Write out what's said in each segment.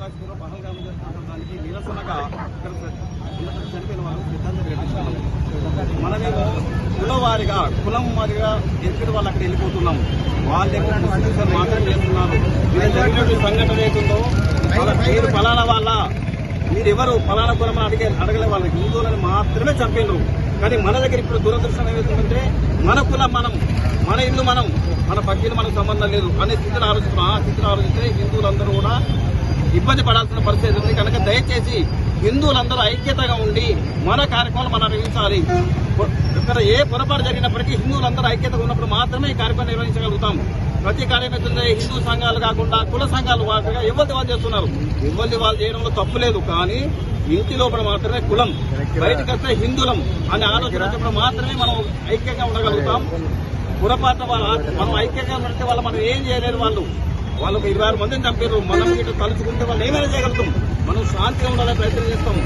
కాశ్మీర్ పహల్గామ్ చేస్తున్న దానికి నిరసనగా ఇక్కడ చనిపోయిన వాళ్ళు సిద్ధాంతం ఘటిస్తున్నాం మనమేమో కులవారిగా కులం వారిగా ఎక్కడ వాళ్ళు అక్కడ వెళ్ళిపోతున్నాం. వాళ్ళేమో ముస్లింస్ మాత్రం చేస్తున్నారు. మీరు జరిగినటువంటి సంఘటన ఏతుందో వాళ్ళ పేరు ఫలానా వాళ్ళ. మీరెవరు ఫలానా కులం అని అడిగే అడగలే వాళ్ళకి. హిందువులను మాత్రమే చంపినరు. కానీ మన దగ్గర ఇప్పుడు దురదృష్టం ఏమవుతుందంటే మన కులం మనం మన ఇల్లు మనం మన పక్కన మనకు సంబంధం లేదు అనే స్థితిని ఆలోచిస్తున్నాం. ఆ స్థితిని ఆలోచిస్తే హిందువులందరూ కూడా ఇబ్బంది పడాల్సిన పరిస్థితి ఉంది. కనుక దయచేసి హిందువులందరూ ఐక్యతగా ఉండి మన కార్యక్రమాలు మనం నిర్వహించాలి. ఇక్కడ ఏ పొరపాటు జరిగినప్పటికీ హిందువులందరూ ఐక్యతగా ఉన్నప్పుడు మాత్రమే ఈ కార్యక్రమం నిర్వహించగలుగుతాం. ప్రతి కార్యక్రమం హిందూ సంఘాలు కాకుండా కుల సంఘాలు వాటిగా ఎవరిది వాళ్ళు చేస్తున్నారు. ఎవరిది వాళ్ళు చేయడంలో తప్పు లేదు. కానీ ఇంటి లోపల మాత్రమే కులం. బయటకు వస్తే హిందువులం అనే ఆలోచన వచ్చినప్పుడు మాత్రమే మనం ఐక్యంగా ఉండగలుగుతాం. పొరపాటు వాళ్ళ మనం ఐక్యంగా ఉంటే వాళ్ళు మనం ఏం చేయలేరు వాళ్ళు. వాళ్ళకు ఇరవై ఆరు మందిని చంపారు మనం ఇటు తలుచుకుంటే వాళ్ళు ఏమైనా చేయగలుగుతాం. మనం శాంతిగా ఉండాలని ప్రయత్నం చేస్తాం.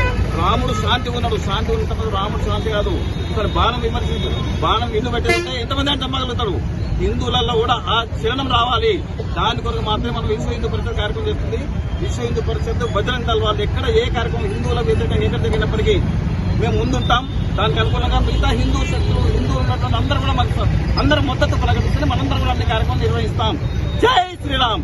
రాముడు శాంతి ఉన్నాడు. శాంతి ఉన్నప్పుడు రాముడు శాంతి కాదు. ఇక్కడ బాణం విమర్శించు. బాణం ఇల్లు పెట్టేస్తే ఎంతమంది అని చంపగలుగుతాడు? హిందువులలో కూడా ఆ చలనం రావాలి. దాని కొరకు మాత్రమే మనం విశ్వ హిందూ పరిషత్ కార్యక్రమం చేస్తుంది. విశ్వ హిందూ పరిషత్ బజరంగ దళ వాళ్ళు ఎక్కడ ఏ కార్యక్రమం హిందువుల వ్యతిరేకంగా ఎక్కడ జరిగినప్పటికీ మేము ముందుంటాం. దానికి అనుకూలంగా మిగతా హిందూ శక్తులు హిందువులు ఉన్నటువంటి అందరూ కూడా మనకు అందరూ మద్దతు ప్రకటిస్తే మనందరం కూడా అన్ని కార్యక్రమం నిర్వహిస్తాం. జై శ్రీరామ్.